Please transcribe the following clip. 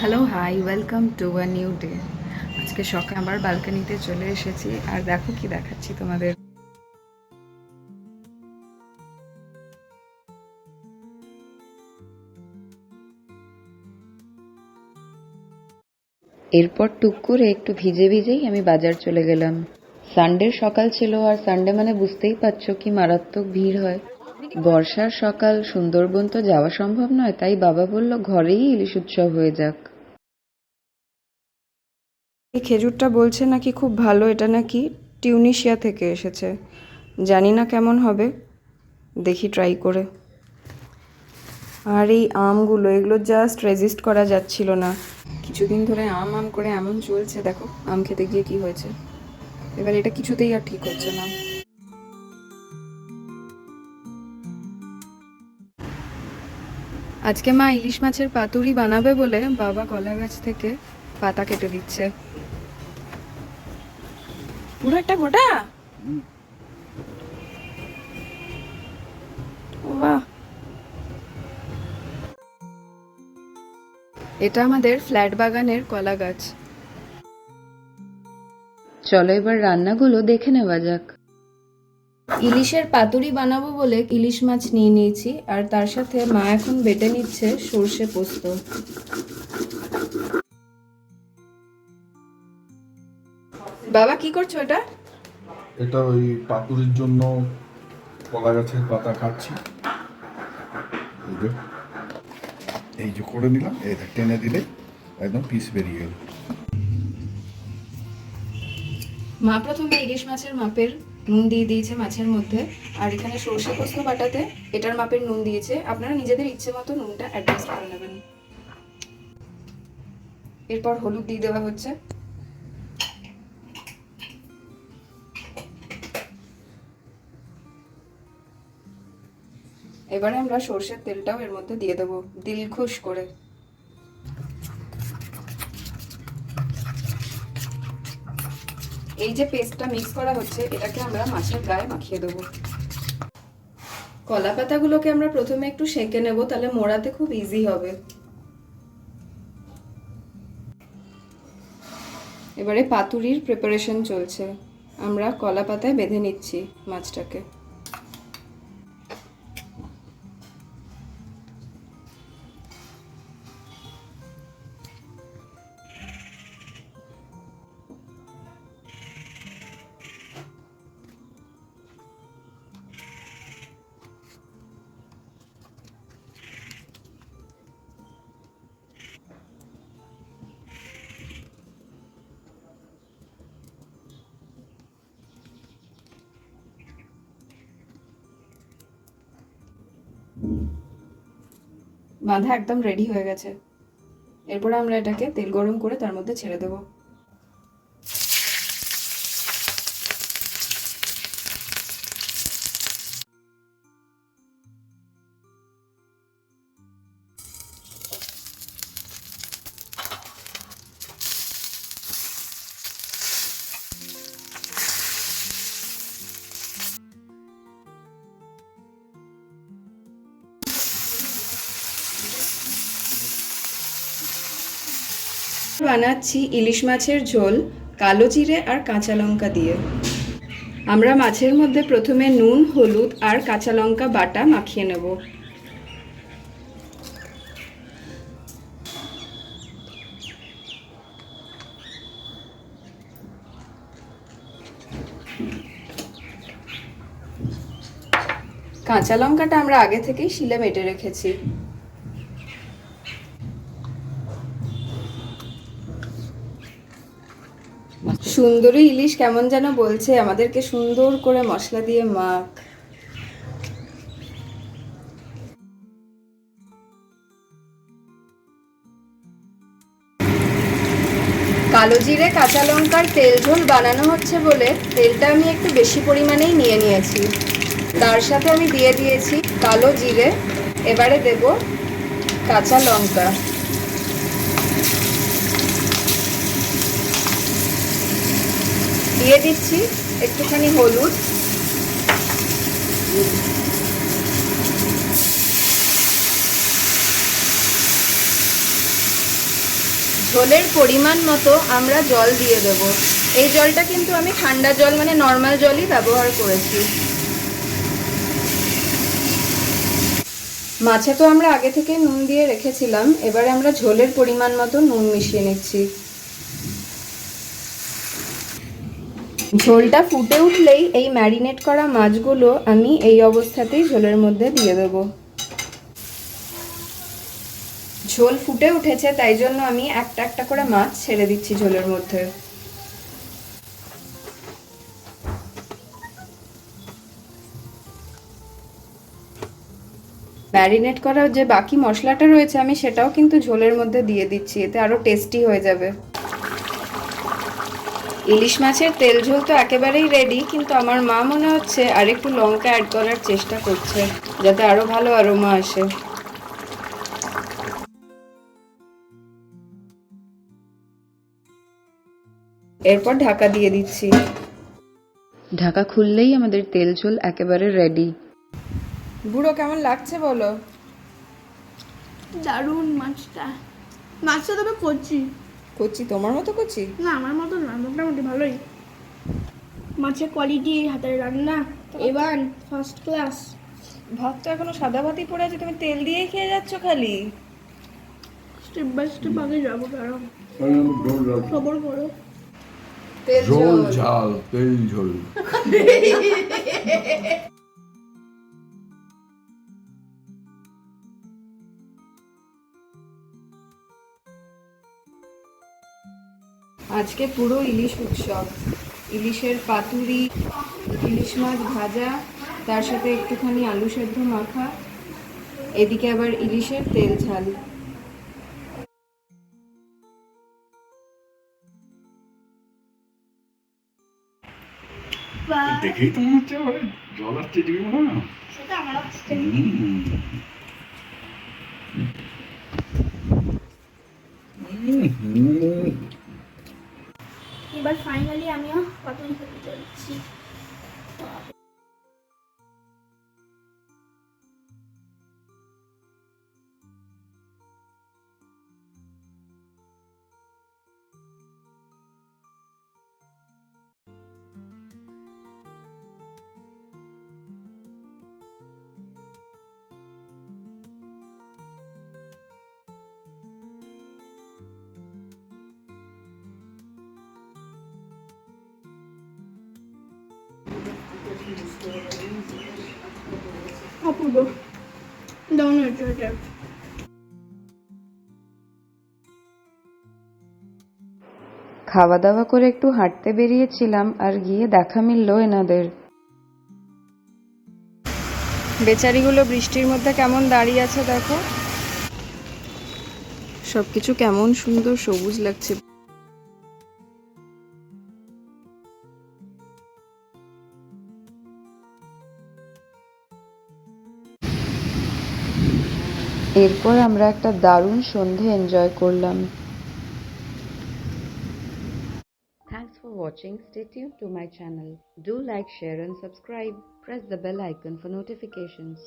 Hello hi welcome to a new day আজকে সকালে আমার বালকানিতে চলে এসেছি। আর দেখো কি দেখাচ্ছি তোমাদের। এরপর টুক করে একটু ভিজে ভিজেই আমি বাজার চলে গেলাম। সানডের সকাল ছিল, আর সানডে মানে বুঝতেই পারছ কি মারাত্মক ভিড় হয়। বর্ষার সকাল, সুন্দরবন তো যাওয়া সম্ভব নয়, তাই বাবা বলল, ঘরেই ইলিশ উৎসব হয়ে যাক। এই খেজুরটা বলছে নাকি খুব ভালো, এটা নাকি টিউনিশিয়া থেকে এসেছে। জানি না কেমন হবে, দেখি ট্রাই করে। আর এই আমগুলো, এগুলো জাস্ট রেজিস্ট করা যাচ্ছিল না। কিছুদিন ধরে আম আম করে এমন চলছে, দেখো, আম খেতে গিয়ে কি হয়েছে। এবার এটা কিছুতেই আর ঠিক হচ্ছে না। আজকে মা ইলিশ মাছের পাতুরি বানাবে বলে বাবা কলা গাছ থেকে পাতা কেটে দিচ্ছে। পুরো একটা গোটা? বাহ। এটা আমাদের ফ্ল্যাট বাগানের কলা গাছ। চলো এবার রান্নাগুলো দেখে নেওয়া যাক। ইলিশের পাতুরি বানাবো বলে ইলিশ মাছ নিয়ে নিয়েছি আর তার সাথে মা এখন বেটে নিচ্ছে সর্ষে পোস্ত। বাবা কি করছ এটা? এটা ওই পাতুরির জন্য কলা গাছের পাতা কাটছি। এই যে করে নিলাম এই টেনে দিলে একদম পিস বেরিয়ে গেল। মা প্রথমে ইলিশ মাছের মাপের নুন দিয়ে দিয়েছে মাছের মধ্যে। আর এখানে সর্ষে পোস্ত বাটাতে এটার মাপের নুন দিয়েছে। আপনারা নিজেদের ইচ্ছে মতো নুনটা অ্যাডজাস্ট করে নেবেন। এরপর হলুদ দিয়ে দেওয়া হচ্ছে। এবারে আমরা সর্ষের তেলটাও এর মধ্যে দিয়ে দেবো। দিলখুশ করে। এই যে পেস্টটা মিক্স করা হচ্ছে, এটাকে আমরা মাছের গায়ে মাখিয়ে দেবো। কলা পাতাগুলোকে আমরা প্রথমে একটু সেঁকে নেব, তাহলে মোড়াতে খুব ইজি হবে। এবারে পাতুরির প্রিপারেশন চলছে। আমরা কলা পাতায় বেঁধে নিচ্ছি মাছটাকে। বাঁধা একদম রেডি হয়ে গেছে। এরপর আমরা এটাকে তেল গরম করে তার মধ্যে ছেড়ে দেবো। বানাচ্ছি ইলিশ মাছের ঝোল, কালো জিরে আর কাঁচা লঙ্কা দিয়ে। আমরা মাছের মধ্যে প্রথমে নুন, হলুদ আর কাঁচা লঙ্কা বাটা মাখিয়ে নেব। কাঁচা লঙ্কাটা আমরা আগে থেকেই শিলে বেটে রেখেছি। সুন্দরী ইলিশ কেমন যেন বলছে, আমাদেরকে সুন্দর করে মশলা দিয়ে মাখ। কালো জিরে, কাঁচা লঙ্কার তেল ঝোল বানানো হচ্ছে বলে তেলটা আমি একটু বেশি পরিমাণেই নিয়ে নিয়েছি। তার সাথে আমি দিয়ে দিয়েছি কালো জিরে, এবারে দেব কাঁচা লঙ্কা। দিয়ে দিচ্ছি একটুখানি হলুদ। ঝোলের পরিমাণ মতো আমরা জল দিয়ে দেব। এই জলটা কিন্তু আমি ঠান্ডা জল মানে নর্মাল জলই ব্যবহার করেছি। মাছে তো আমরা আগে থেকে নুন দিয়ে রেখেছিলাম, এবারে আমরা ঝোলের পরিমাণ মতো নুন মিশিয়ে নিচ্ছি। ঝোলটা ফুটে উঠলেই এই ম্যারিনেট করা মাছগুলো আমি এই অবস্থাতেই ঝোলের মধ্যে দিয়ে দেব। ঝোল ফুটে উঠেছে, তাই জন্য আমি একটা একটা করে মাছ ছেড়ে দিচ্ছি ঝোলের মধ্যে। ম্যারিনেট করা যে বাকি মশলাটা রয়েছে, আমি সেটাও কিন্তু ঝোলের মধ্যে দিয়ে দিচ্ছি, এতে আরও টেস্টি হয়ে যাবে। ইলিশ মাছের তেল ঝোল তো একেবারেই রেডি কিন্তু আমার মা মনে হচ্ছে আর একটু লঙ্কা অ্যাড করার চেষ্টা করছে যাতে আরও ভালো আরোমা আসে। এরপর ঢাকা দিয়ে দিচ্ছি। ঢাকা খুললেই আমাদের তেল ঝোল একেবারে রেডি বুড়ো কেমন লাগছে বলো? দারুণ মাছটা। মাছটা তবে করছি কচি তোমার মতো কচি না আমার মতো না মোটামুটি ভালোই। মাছের কোয়ালিটি হাতের রান্না এবার ফার্স্ট ক্লাস ভাত তো এখনও সাদা ভাতই পড়ে আছে তুমি তেল দিয়েই খেয়ে যাচ্ছ খালি। স্টেপ বাই স্টেপ আগে যাব কারণ ঝাল খবর করো। তেল ঝোল। ঝাল তেল ঝোল। আজকে পুরো ইলিশ উৎসব। ইলিশের পাতুরি ইলিশ মাছ ভাজা তার সাথে একটুখানি আলু সেদ্ধ মাখা এদিকে আবার ইলিশের তেল ঝাল। দেখেই তো মনে হচ্ছে জল আসছে এদিকে মনে হয় না? এবার ফাইনালি আমিও খাওয়া দাওয়া করে একটু হাঁটতে বেরিয়েছিলাম আর গিয়ে দেখা মিলল এনাদের। বেচারিগুলো বৃষ্টির মধ্যে কেমন দাঁড়িয়ে আছে দেখো। সবকিছু কেমন সুন্দর সবুজ লাগছে। এরপর আমরা একটা দারুণ সন্ধে এনজয় করলাম Thanks for watching. Stay tuned to my channel. Do like, share and subscribe. Press the bell icon for notifications.